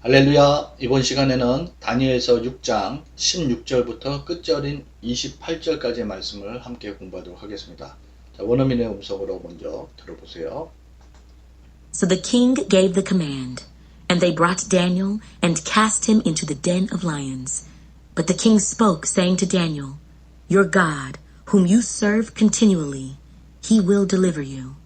할렐루야. 이번 시간에는 다니엘서 6장 16절부터 끝절인 28절까지의 말씀을 함께 공부하도록 하겠습니다. 자, 원어민의 음성으로 먼저 들어보세요. So the king gave the command, and they brought Daniel and cast him into the den of lions. But the king spoke, saying to Daniel, Your God, whom you serve continually, he will deliver you.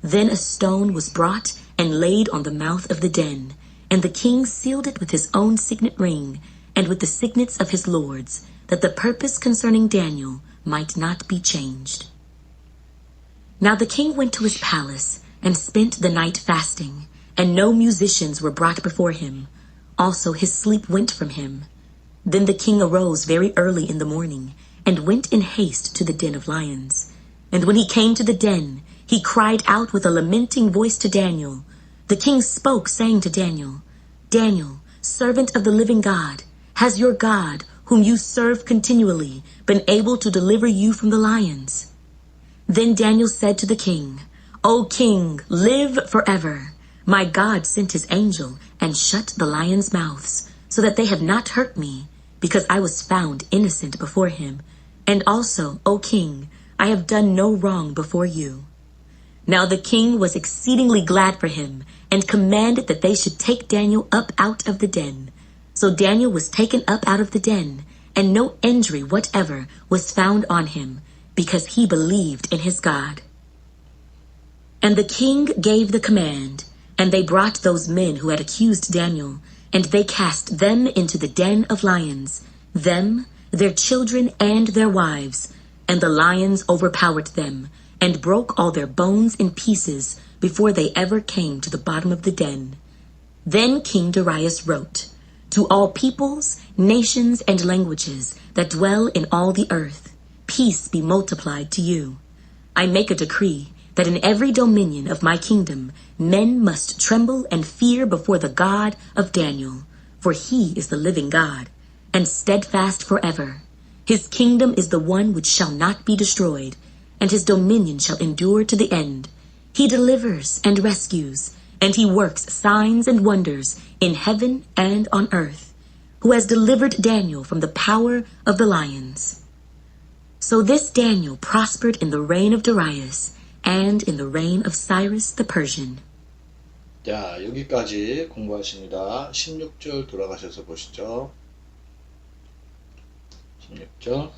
Then a stone was brought and laid on the mouth of the den, and the king sealed it with his own signet ring and with the signets of his lords, that the purpose concerning Daniel might not be changed. Now the king went to his palace and spent the night fasting, and no musicians were brought before him. Also his sleep went from him. Then the king arose very early in the morning, and went in haste to the den of lions. And when he came to the den, he cried out with a lamenting voice to Daniel. The king spoke, saying to Daniel, Daniel, servant of the living God, has your God, whom you serve continually, been able to deliver you from the lions? Then Daniel said to the king, O king, live forever. My God sent his angel and shut the lions' mouths, so that they have not hurt me, because I was found innocent before him. And also, O king, I have done no wrong before you. Now the king was exceedingly glad for him, and commanded that they should take Daniel up out of the den. So Daniel was taken up out of the den, and no injury whatever was found on him, because he believed in his God. And the king gave the command, and they brought those men who had accused Daniel, and they cast them into the den of lions, them, their children, and their wives. And the lions overpowered them, and broke all their bones in pieces before they ever came to the bottom of the den. Then King Darius wrote, To all peoples, nations, and languages that dwell in all the earth, peace be multiplied to you. I make a decree that in every dominion of my kingdom men must tremble and fear before the God of Daniel, for he is the living God, and steadfast forever. His kingdom is the one which shall not be destroyed, and his dominion shall endure to the end. He delivers and rescues, and he works signs and wonders in heaven and on earth, who has delivered Daniel from the power of the lions. So this Daniel prospered in the reign of Darius and in the reign of Cyrus the Persian. 자, 여기까지 공부하십니다. 16절 돌아가셔서 보시죠. 16절.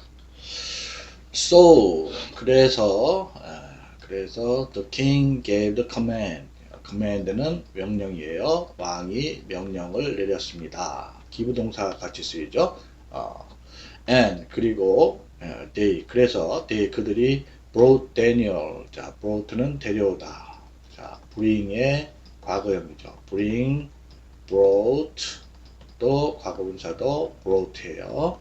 So, 그래서, 아, 그래서 the king gave the command. command는 명령이에요. 왕이 명령을 내렸습니다. 기부동사 같이 쓰이죠. 어, and 그리고 어, they 그래서 they 그들이 brought Daniel 자 brought는 데려오다 자 bring의 과거형이죠. bring, brought 또 과거분사도 brought예요.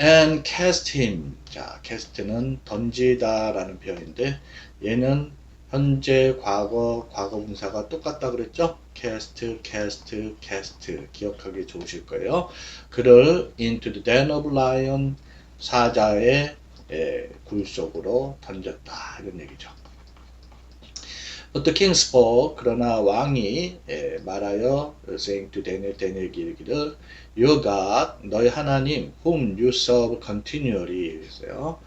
And cast him 자 cast는 던지다라는 표현인데 얘는 현재 과거 과거 분사가 똑같다 그랬죠? cast, cast, cast 기억하기 좋으실 거예요. 그를 into the den of lion 사자의 에, 굴 속으로 던졌다 이런 얘기죠. The king spoke 그러나 왕이 에, 말하여 saying to Daniel Daniel에게 이르기를 Your God 너희 하나님 whom you serve continually 했어요.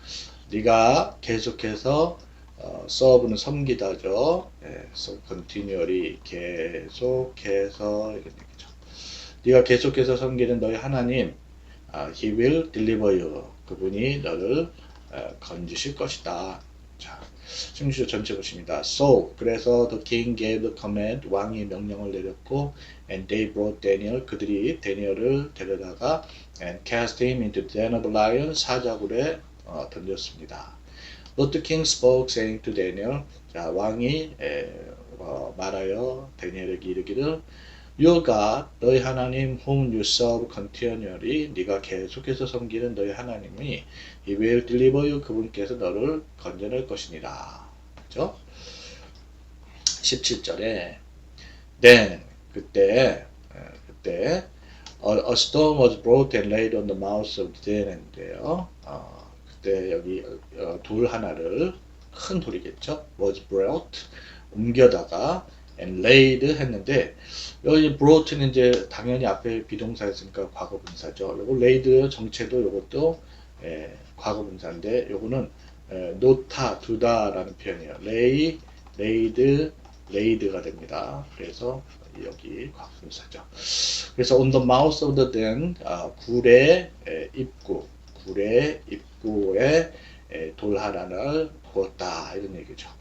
네가 계속해서 어, serve는 섬기다죠. 예, so continually 계속해서 이런 얘기죠. 네가 계속해서 섬기는 너희 하나님 아, He will deliver you. 그분이 너를 어, 건지실 것이다. 자, 16절 전체 보십니다. So, 그래서 the king gave the command, 왕이 명령을 내렸고, and they brought Daniel, 그들이 데니엘을 데려다가, and cast him into den of lions, 사자굴에 어, 던졌습니다. But the king spoke, saying to Daniel, 자, 왕이 에, 어, 말하여 데니엘에게 이르기를, Your God, 너희 하나님 whom you serve continually, 네가 계속해서 섬기는 너희 하나님이 He will deliver you, 그분께서 너를 건져낼 것이니라. 그죠? 17절에 Then, 그때, 에, 그때 a, stone was brought and laid on the mouth of the den인데요. 어, 그때 여기 어, 돌 하나를 큰 돌이겠죠. was brought 옮겨다가 and laid 했는데 여기 brought는 이제 당연히 앞에 비동사였으니까 과거 분사죠. 요거 laid 정체도 요것도 예, 과거 분사인데 요거는 예, 놓다, 두다라는 표현이에요. lay, laid, laid가 됩니다. 그래서 여기 과거 분사죠. 그래서 on the mouth of the den, 아, 굴의 에, 입구, 굴의 입구에 에, 돌 하나를 부었다 이런 얘기죠.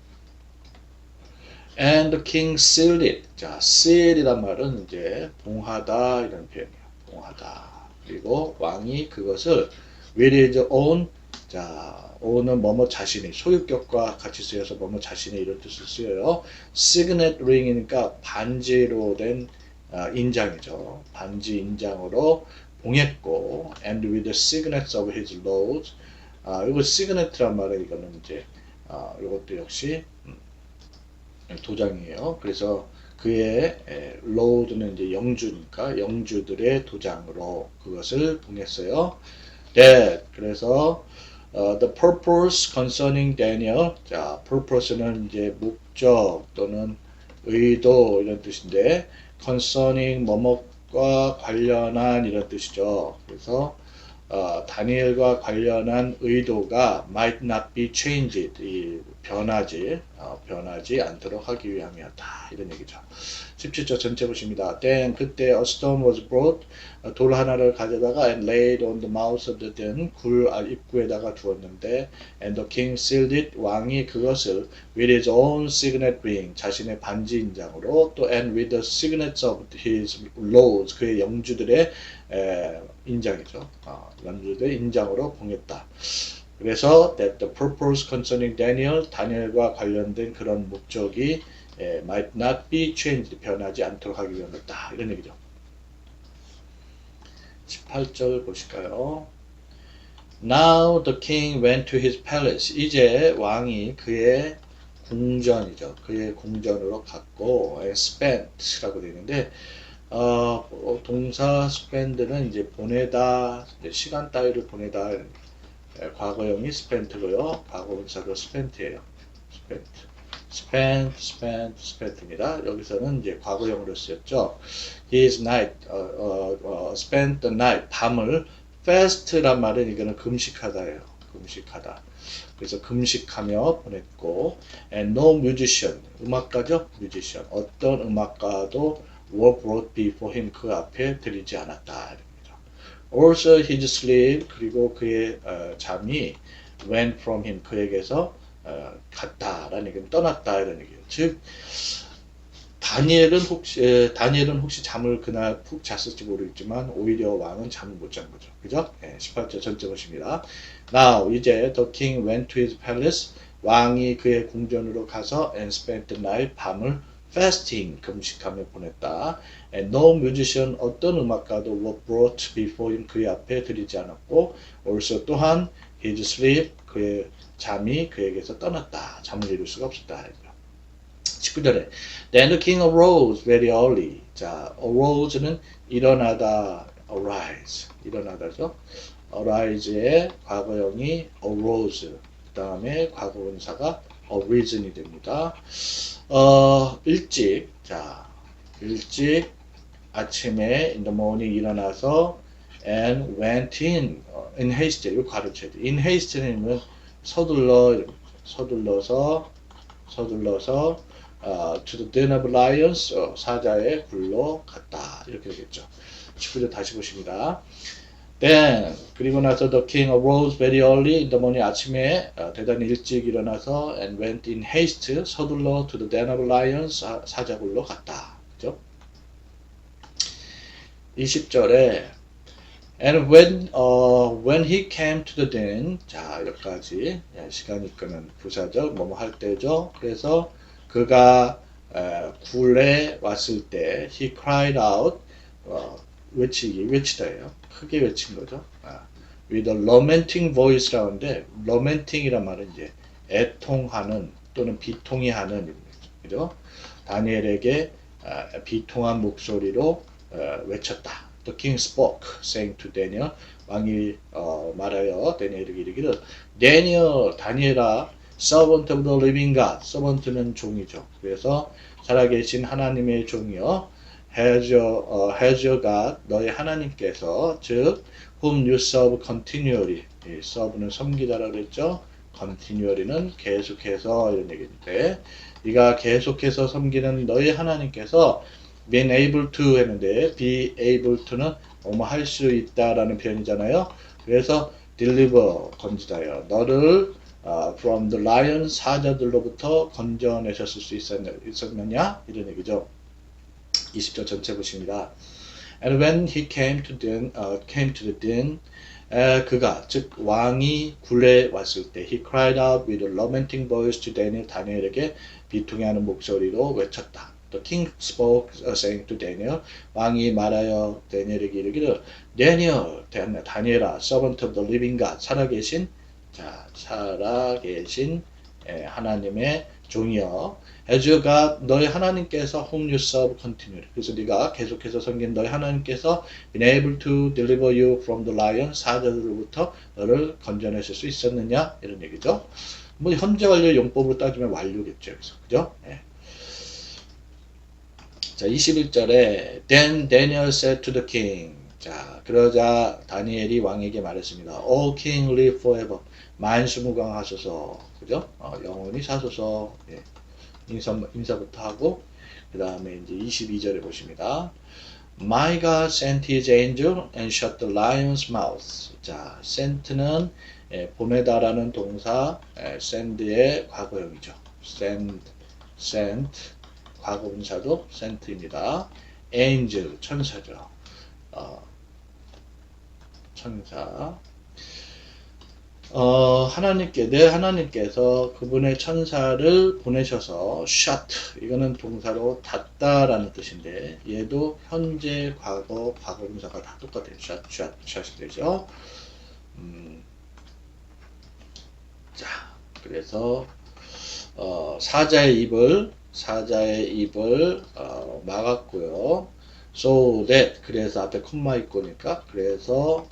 And the king sealed it. 자, seal이란 말은 이제 봉하다 이런 표현이에요. 봉하다. 그리고 왕이 그것을 with his own 자, own은 뭐뭐 자신이 소유격과 같이 쓰여서 뭐뭐 자신이 이런 뜻을 쓰여요. signet ring이니까 반지로 된 아, 인장이죠. 반지 인장으로 봉했고 and with the signets of his lords 아, 이거 signet란 말은 이거는 이제 아, 이것도 역시 음, 도장이에요. 그래서 그의 에, lord는 이제 영주니까 영주들의 도장으로 그것을 봉했어요. 네, 그래서 어, the purpose concerning Daniel. 자, purpose는 이제 목적 또는 의도 이런 뜻인데 concerning 뭐뭐과 관련한 이런 뜻이죠. 그래서 어, 다니엘과 관련한 의도가 might not be changed, 이 변하지 어, 변하지 않도록 하기 위함이었다 이런 얘기죠. 17절 전체 보십니다. Then 그때 a stone was brought 어, 돌 하나를 가져다가 and laid on the mouth of the den 굴 아, 입구에다가 두었는데 and the king sealed it 왕이 그것을 with his own signet ring 자신의 반지 인장으로 또 and with the signets of his lords 그의 영주들의 에, 인장이죠. 아, 영주들의 인장으로 봉했다. 그래서 that the purpose concerning Daniel 다니엘과 관련된 그런 목적이 에, might not be changed 변하지 않도록 하기 위함이었다 이런 얘기죠. 18절 보실까요? Now the king went to his palace. 이제 왕이 그의 궁전이죠. 그의 궁전으로 갔고 spent라고 되어 있는데 어, 어, 동사 spend는 이제 보내다 이제 시간 따위를 보내다 예, 과거형이 spent고요. 과거분사도 spent예요. spent. spent, spent, spent입니다. 여기서는 이제 과거형으로 쓰였죠. His night, 어, 어, 어, spent the night, 밤을 fast란 말은 이거는 금식하다예요. 금식하다. 그래서 금식하며 보냈고, and no musician, 음악가죠? musician. 어떤 음악가도 were brought before him, 그 앞에 들리지 않았다. Also his sleep, 그리고 그의 어, 잠이 went from him, 그에게서 어, 갔다라는 얘기는 떠났다 이런 얘기예요. 즉 다니엘은 혹시 에, 다니엘은 혹시 잠을 그날 푹 잤을지 모르겠지만 오히려 왕은 잠을 못 잔 거죠. 그죠? 예, 18절 전체 보십니다. Now 이제 the king went to his palace 왕이 그의 궁전으로 가서 and spent the night 밤을 fasting 금식하며 보냈다. And no musician 어떤 음악가도 were brought before him 그의 앞에 들이지 않았고 also 또한 his sleep 그의 잠이 그에게서 떠났다. 잠을 이룰 수가 없었다. 19절에 Then the king arose very early. 자, arose는 일어나다, arise, 일어나다죠. arise의 과거형이 arose. 그 다음에 과거분사가 arisen이 됩니다. 어, 일찍, 자, 일찍 아침에 in the morning 일어나서 and went in, 어, in haste, 이거 가르쳐야 돼. in haste는 서둘러, 서둘러서, 서둘러서, 어, to the den of lions, 어, 사자의 굴로 갔다. 이렇게 되겠죠. 19절 다시 보십니다. Then, 그리고 나서 the king arose very early in the morning, 아침에 어, 대단히 일찍 일어나서 and went in haste, 서둘러 to the den of lions, 사, 사자굴로 갔다. 그죠? 20절에 And when, uh, when he came to the den, 자, 여기까지 예, 시간 이 끄는 부사적, 뭐뭐 할 때죠. 그래서 그가 에, 굴에 왔을 때, he cried out, 어, 외치기, 외치다예요. 크게 외친 거죠. 아, with a lamenting voice라는데, lamenting이란 말은 이제 애통하는 또는 비통이 하는 그죠? 다니엘에게 아, 비통한 목소리로 어, 외쳤다. The king spoke, saying to Daniel. 왕이 어, 말하여 다니엘에게 이르기를 Daniel, 다니엘아, servant of the living God. servant는 종이죠. 그래서 살아계신 하나님의 종이요 your, 어, God 너의 하나님께서 즉 whom you serve continually 이 serve는 섬기다라고 그랬죠 continually는 계속해서 이런 얘기인데 네가 계속해서 섬기는 너의 하나님께서 been able to 했는데 be able to는 뭐뭐 할 수 있다라는 표현이잖아요. 그래서 deliver 건지다요. 너를 어, from the lion 사자들로부터 건져내셨을 수 있었느, 있었느냐 이런 얘기죠. 20절 전체 보십니다. And when he came to den, 어, came to the den, 에, 그가 즉 왕이 굴에 왔을 때 he cried out with a lamenting voice to Daniel 다니엘에게 비통해하는 목소리로 외쳤다. The king spoke, uh, saying to Daniel, 왕이 말하여 다니엘에게 이르기를 Daniel, 단- 다니엘아, servant of the living God, 살아계신 자 살아계신 에, 하나님의 종이여 As your God, 너희 하나님께서 whom you serve continually. 그래서 네가 계속해서 섬긴 너희 하나님께서 been able to deliver you from the lion, 사자들로부터 너를 건져내실 수 있었느냐? 이런 얘기죠. 뭐 현재 완료 용법으로 따지면 완료겠죠. 그래서 그죠? 예. 자, 21절에 Then Daniel said to the king. 자, 그러자 다니엘이 왕에게 말했습니다. O king live forever. 만수무강하소서. 그죠? 어, 영원히 사소서. 예. 인사, 인사부터 하고 그 다음에 이제 22절에 보십니다. My God sent his angel and shut the lion's mouth. 자, sent는 예, 보내다라는 동사 예, send의 과거형이죠. send, sent 과거분사도 sent입니다. angel 천사죠. 어, 천사. 어, 하나님께, 내 하나님께서 그분의 천사를 보내셔서 shut, 이거는 동사로 닫다라는 뜻인데, 얘도 현재, 과거, 과거분사가 다 똑같아요. shut, shut이 되죠. 음, 자, 그래서, 어, 사자의 입을, 사자의 입을, 어, 막았고요. So that, 그래서 앞에 콤마 있고니까, 그래서,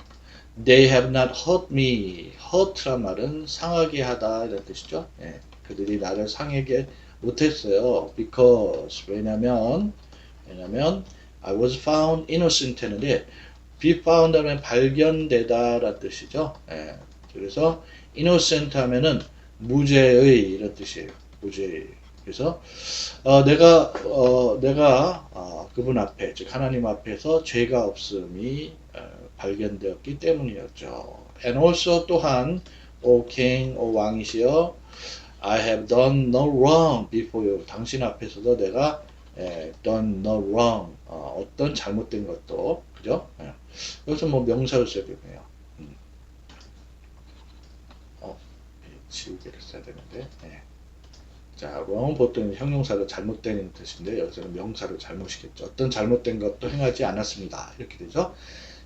They have not hurt me. hurt란 말은 상하게 하다 이런 뜻이죠. 예, 그들이 나를 상하게 못했어요. Because 왜냐면 왜냐면 I was found innocent 했는데 be found 하면 발견되다 라는 뜻이죠. 예, 그래서 innocent 하면은 무죄의 이런 뜻이에요. 무죄의. 그래서 어, 내가 어, 내가 어, 그분 앞에 즉 하나님 앞에서 죄가 없음이 어, 발견되었기 때문이었죠. And also 또한 O king, O 왕이시여 I have done no wrong before you. 당신 앞에서도 내가 에, done no wrong 어, 떤 잘못된 것도 그죠? 예. 여기서 뭐 명사를 써야 되네요. 음. 어, 이 지우개를 써야 되는데. 예. 자, wrong 보통 형용사로 잘못된 뜻인데 여기서는 명사로 잘못이겠죠. 어떤 잘못된 것도 행하지 않았습니다. 이렇게 되죠.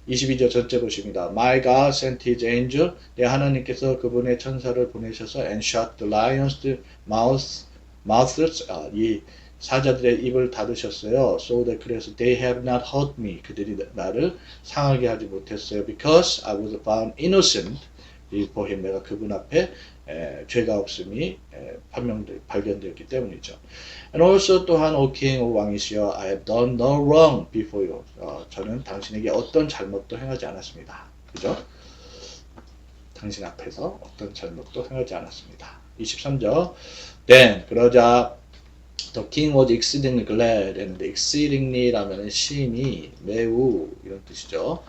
22절 전체 보십니다. My God sent his angel. 내 하나님께서 그분의 천사를 보내셔서 and shut the lions mouth, mouths. 아, 이 사자들의 입을 닫으셨어요. So that 그래서 they have not hurt me. 그들이 나를 상하게 하지 못했어요. Because I was found innocent him. 내가 그분 앞에 에, 죄가 없음이 에, 판명되, 발견되었기 때문이죠. And also 또한 O king, O 왕이시여, I have done no wrong before you. 어, 저는 당신에게 어떤 잘못도 행하지 않았습니다. 그죠? 당신 앞에서 어떤 잘못도 행하지 않았습니다. 23절. Then 그러자 The king was exceedingly glad 했는데 exceedingly 라면 심히 매우 이런 뜻이죠.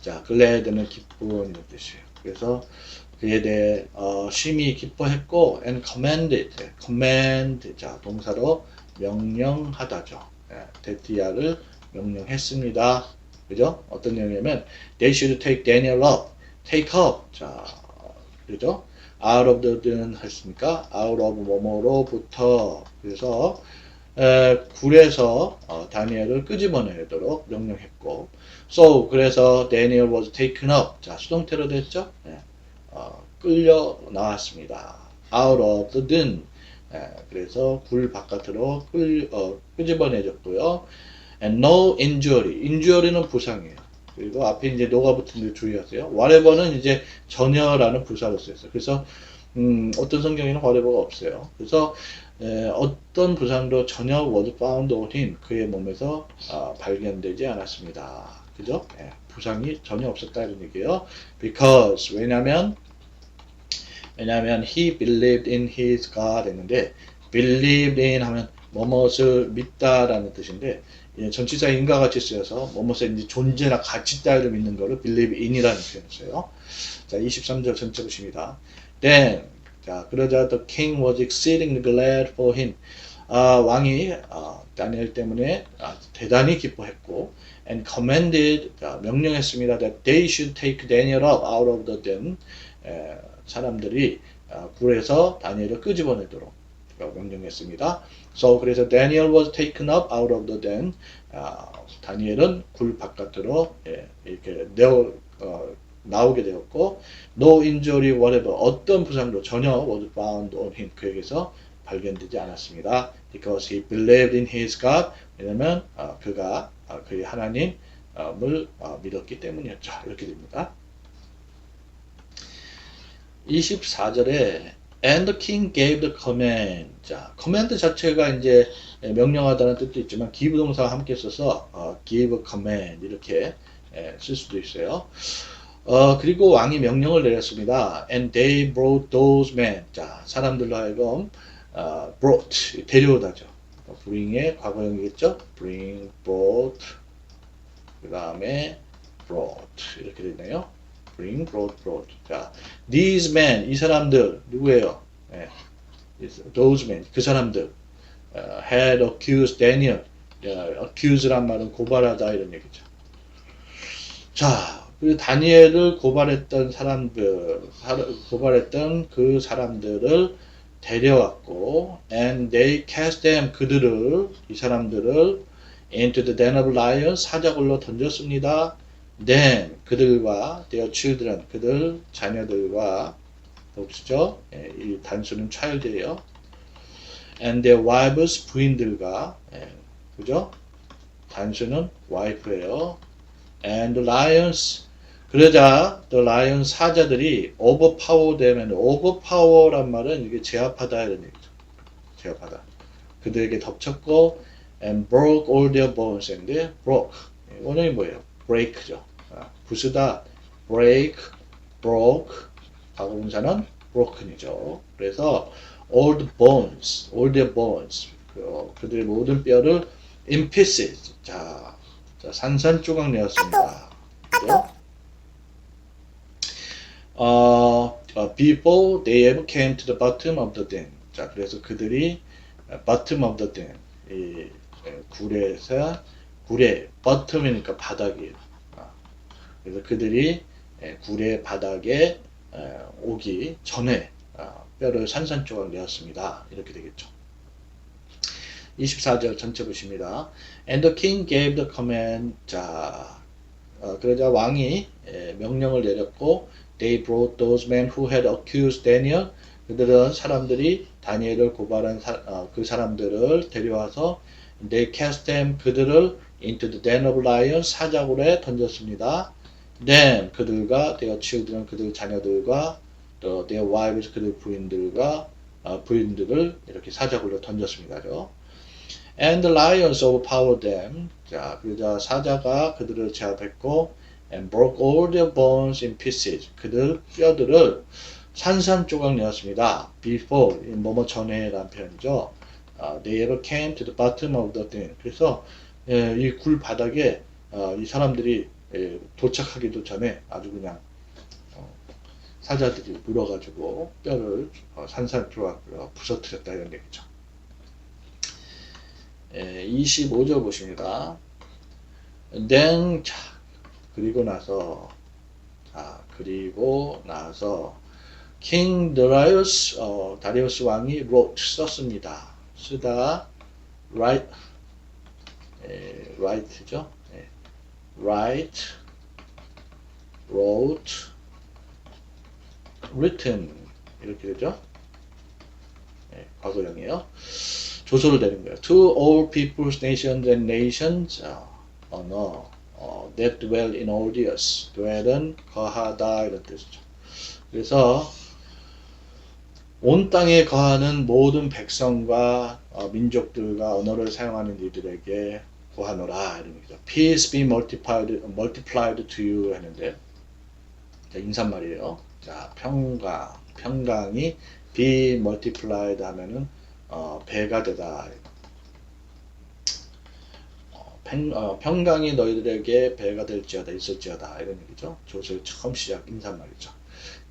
자, glad는 기쁜 이런 뜻이에요. 그래서 그에 대해 어, 심히 기뻐했고 and commanded, command 자 동사로 명령하다죠. 예, 데티아를 명령했습니다. 그죠? 어떤 내용이냐면 they should take Daniel up, take up 자 그죠? out of the는 했으니까 out of 뭐뭐로부터 그래서 에, 굴에서 어, 다니엘을 끄집어내도록 명령했고 so 그래서 Daniel was taken up 자 수동태로 됐죠? 예. 어, 끌려 나왔습니다. out of the den. 예, 그래서 굴 바깥으로 끌, 어, 끄집어내졌고요. and no injury. injury는 부상이에요. 그리고 앞에 이제 노가 붙은데 주의하세요. whatever는 이제 전혀라는 부사로 쓰였어요. 그래서 음, 어떤 성경에는 whatever가 없어요. 그래서 에, 어떤 부상도 전혀 found on him 그의 몸에서 아, 발견되지 않았습니다. 그죠? 예, 부상이 전혀 없었다 이런 얘기예요. Because 왜냐면 왜냐면 he believed in his God 했는데 believed in 하면 뭐뭇을 믿다라는 뜻인데 예, 전치사 인과 같이 쓰여서 뭐뭇의 이제 존재나 가치 따위를 믿는 거를 believe in이라는 표현을 써요. 자, 23절 전체 보십니다. Then 자, 그러자 the king was exceedingly glad for him. 아, 왕이 아, 다니엘 때문에 아, 대단히 기뻐했고 and commanded 자, 명령했습니다. that they should take Daniel up out of the den. 에, 사람들이 아, 굴에서 다니엘을 끄집어내도록 명령했습니다. So 그래서 Daniel was taken up out of the den. 아, 다니엘은 굴 바깥으로 예, 이렇게 내어 어, 나오게 되었고 no injury whatever 어떤 부상도 전혀 was found on him 그에게서 발견되지 않았습니다. Because he believed in his God 왜냐면 아, 그가 아, 그의 하나님을 아, 믿었기 때문이었죠. 이렇게 됩니다. 24절에 and the king gave the command. 자, command 자체가 이제 명령하다는 뜻도 있지만 기부동사와 함께 써서 어, give command 이렇게 예, 쓸 수도 있어요. 어, 그리고 왕이 명령을 내렸습니다. And they brought those men. 자, 사람들로 하여금 어, brought 데려오다죠. bring의 과거형이겠죠. bring, brought 그 다음에 brought 이렇게 되네요. bring, brought, brought. 자, these men 이 사람들 누구예요? 예, those men 그 사람들 어, had accused Daniel. 야, accuse란 말은 고발하다 이런 얘기죠. 자, 그 다니엘을 고발했던 사람들, 사- 고발했던 그 사람들을 데려왔고, and they cast them 그들을 이 사람들을 into the den of lions 사자굴로 던졌습니다. Then 그들과 their children 그들 자녀들과 복수죠. 예, 이 단수는 child예요. and their wives 부인들과 예, 그죠? 단수는 wife예요. and lions 그러자 the lion 사자들이 overpower 되면 overpower란 말은 이게 제압하다 이런 얘기죠. 제압하다. 그들에게 덮쳤고 and broke all their bones 인데 broke 예, 원형이 뭐예요? break죠. 아, 부수다 break, broke 과거분사는 broken이죠. 그래서 all the bones, all their bones 그, 그들의 모든 뼈를 in pieces 자, 자 산산조각 내었습니다. 그죠? 어, 어, before they ever came to the bottom of the den. 자, 그래서 그들이 어, bottom of the den, 이 에, 굴에서 굴의 bottom이니까 바닥이에요. 아, 그래서 그들이 에, 굴의 바닥에 에, 오기 전에 아, 뼈를 산산조각 내었습니다. 이렇게 되겠죠. 24절 전체 보십니다. And the king gave the command. 자, 어, 그러자 왕이 에, 명령을 내렸고 They brought those men who had accused Daniel. 그들은 사람들이 다니엘을 고발한 사, 어, 그 사람들을 데려와서 They cast them 그들을 into the den of lions 사자굴에 던졌습니다. Then 그들과 their children 그들 자녀들과 또 their wives 그들 부인들과 어, 부인들을 이렇게 사자굴로 던졌습니다죠. And the lions overpowered them. 자, 그러자 사자가 그들을 제압했고 and broke all their bones in pieces. 그들 뼈들을 산산조각 내었습니다. Before, 이 뭐뭐 전에라는 표현이죠. 아, they ever came to the bottom of the thing. 그래서 예, 이굴 바닥에 어, 이 사람들이 예, 도착하기도 전에 아주 그냥 어, 사자들이 물어가지고 뼈를 어, 산산조각 어, 부서뜨렸다 이런 얘기죠. 예, 25절 보십니다. Then 자, 그리고 나서 자 그리고 나서 킹 드라이우스 어, 다리우스 왕이 wrote 썼습니다. 쓰다 write 에, write죠. 예, write wrote written 이렇게 되죠. 예, 과거형이에요. 조소를 내는 거예요. To all peoples, nations and nations 어, 언어 어, that dwell in earth. dwell은 거하다 이런 뜻이죠. 그래서 온 땅에 거하는 모든 백성과 어, 민족들과 언어를 사용하는 이들에게 구하노라 이런 얘기죠. Peace be multiplied, multiplied to you 하는데 자, 인사말이에요. 자, 평강, 평강이 be multiplied 하면은 어, 배가 되다. 어, 평강이 너희들에게 배가 될지어다 있을지어다 이런 얘기죠. 조서의 처음 시작 인사말이죠.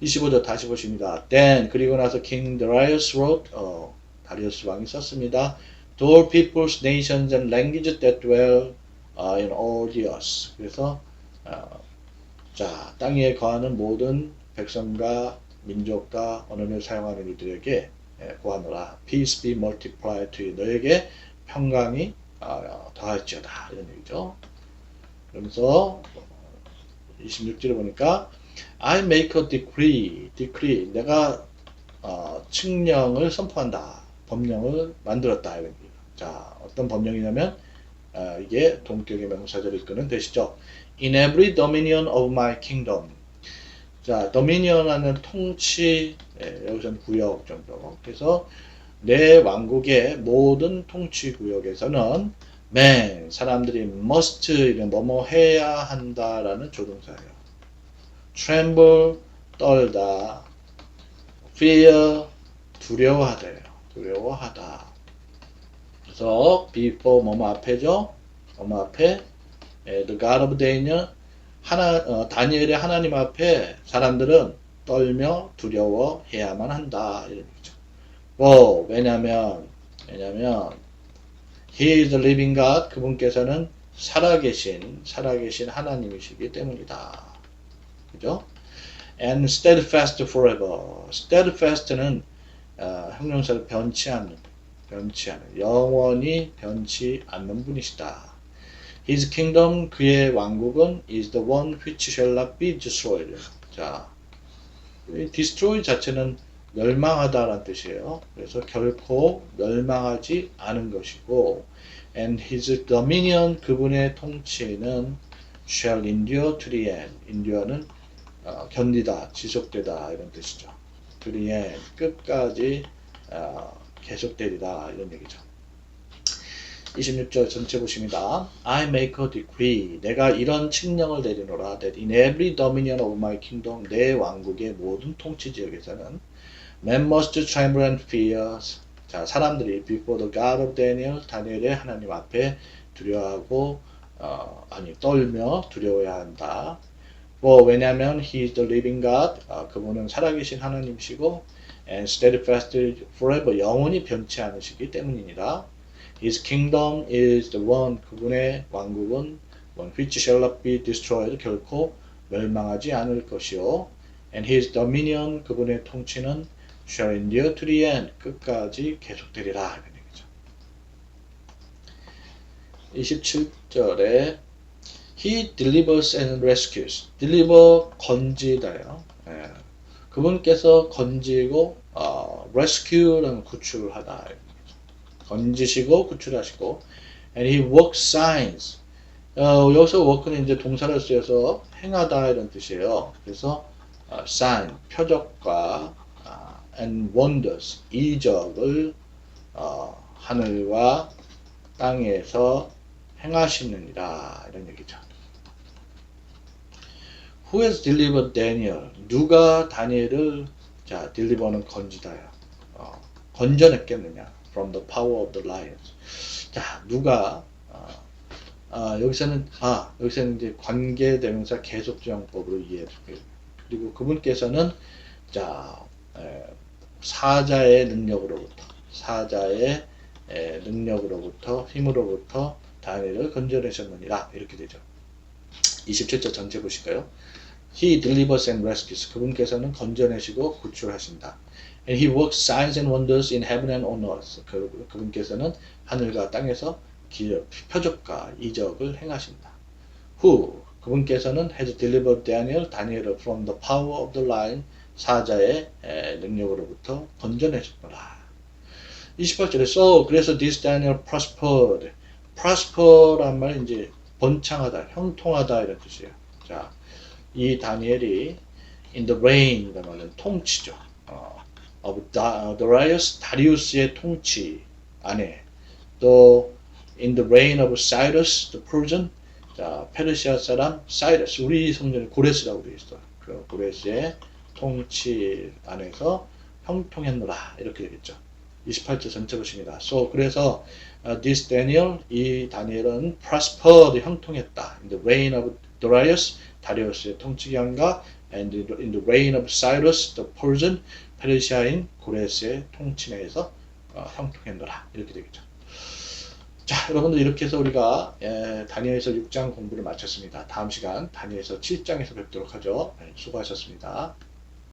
25절 다시 보십니다. Then 그리고 나서 King Darius wrote 어, 다리우스 왕이 썼습니다. To all peoples, nations and languages that dwell uh, in all the earth. 그래서 어, 자 땅에 거하는 모든 백성과 민족과 언어를 사용하는 이들에게 예, 구하노라. Peace be multiplied to you. 너에게 평강이 어, 더할지어다 이런 얘기죠. 그러면서 26절에 보니까 I make a decree, decree. 내가 어, 칙령을 선포한다. 법령을 만들었다. 이런 얘기예요. 자, 어떤 법령이냐면 어, 이게 동격의 명사절을 이끄는 되시죠. In every dominion of my kingdom. 자, dominion하는 통치, 예, 여기서는 구역 정도. 그래서 내 왕국의 모든 통치 구역에서는 man, 사람들이 must, 이런 뭐뭐 해야 한다라는 조동사예요. tremble, 떨다, fear, 두려워하다예요. 두려워하다. 그래서 before 뭐뭐 앞에죠. 뭐뭐 앞에 예, the God of Daniel 하나 어, 다니엘의 하나님 앞에 사람들은 떨며 두려워해야만 한다 이런 얘기죠. 뭐 왜냐면 왜냐면 He is the living God 그분께서는 살아계신 살아계신 하나님이시기 때문이다. 그죠? And steadfast forever. steadfast는 어, 형용사를 변치 않는, 변치 않는, 영원히 변치 않는 분이시다. His kingdom, 그의 왕국은 is the one which shall not be destroyed. 자, 이 destroy 자체는 멸망하다라는 뜻이에요. 그래서 결코 멸망하지 않은 것이고, and his dominion, 그분의 통치는 shall endure to the end. endure는 어, 견디다, 지속되다 이런 뜻이죠. to the end, 끝까지 어, 계속되리다 이런 얘기죠. 26절 전체 보십니다. I make a decree. 내가 이런 칙령을 내리노라. That in every dominion of my kingdom, 내 왕국의 모든 통치 지역에서는 men must tremble and fear. 자, 사람들이 before the God of Daniel, 다니엘의 하나님 앞에 두려워하고 어, 아니 떨며 두려워야 한다. 뭐 왜냐하면 He is the living God. 어, 그분은 살아계신 하나님이시고 and steadfast forever 영원히 변치 않으시기 때문이니라. His kingdom is the one. 그분의 왕국은 one which shall not be destroyed. 결코 멸망하지 않을 것이요. And his dominion. 그분의 통치는 shall endure to the end. 끝까지 계속되리라. 이런 얘기죠. 27절에 He delivers and rescues. deliver 건지다요. 예. 그분께서 건지고 어, rescue라는 구출을 하다. 건지시고 구출하시고 and he works signs. 어, 여기서 work는 이제 동사를 쓰여서 행하다 이런 뜻이에요. 그래서 어, sign 표적과 아, and wonders 이적을 어, 하늘과 땅에서 행하시느니라 이런 얘기죠. Who has delivered Daniel? 누가 다니엘을 자 deliver는 건지다요. 어, 건져냈겠느냐? From the power of the lions. 자 누가 어, 아, 여기서는 아 여기서는 이제 관계 대명사 계속지형법으로 이해해요. 그리고 그분께서는 자 에, 사자의 능력으로부터 사자의 에, 능력으로부터 힘으로부터 다니엘을 건져내셨느니라 이렇게 되죠. 27절 전체 보실까요? He delivers and rescues. 그분께서는 건져내시고 구출하신다. And he works signs and wonders in heaven and on earth. 그, 그분께서는 하늘과 땅에서 기적, 표적과 이적을 행하신다. Who? 그분께서는 has delivered Daniel, 다니엘을 from the power of the lion, 사자의 에, 능력으로부터 건져내셨더라. 28절에 so 그래서 this Daniel prospered. prosper란 말은 이제 번창하다, 형통하다 이런 뜻이에요. 자, 이 다니엘이 in the reign 말은 통치죠. 어, of Da- Darius, 다리우스의 통치 안에 또 in the reign of Cyrus the Persian 자 페르시아 사람 사이러스 우리 성전에 고레스라고 되어 있어. 그 고레스의 통치 안에서 형통했노라 이렇게 되겠죠. 28절 전체 보십니다. So 그래서 uh, this Daniel 이 다니엘은 prospered 형통했다. In the reign of Darius 다리우스의 통치 기간과 and in the reign of Cyrus the Persian 페르시아인 고레스의 통치 내에서 어, 형통했노라 이렇게 되겠죠. 자, 여러분들 이렇게 해서 우리가 예, 다니엘서 6장 공부를 마쳤습니다. 다음 시간 다니엘서 7장에서 뵙도록 하죠. 네, 수고하셨습니다.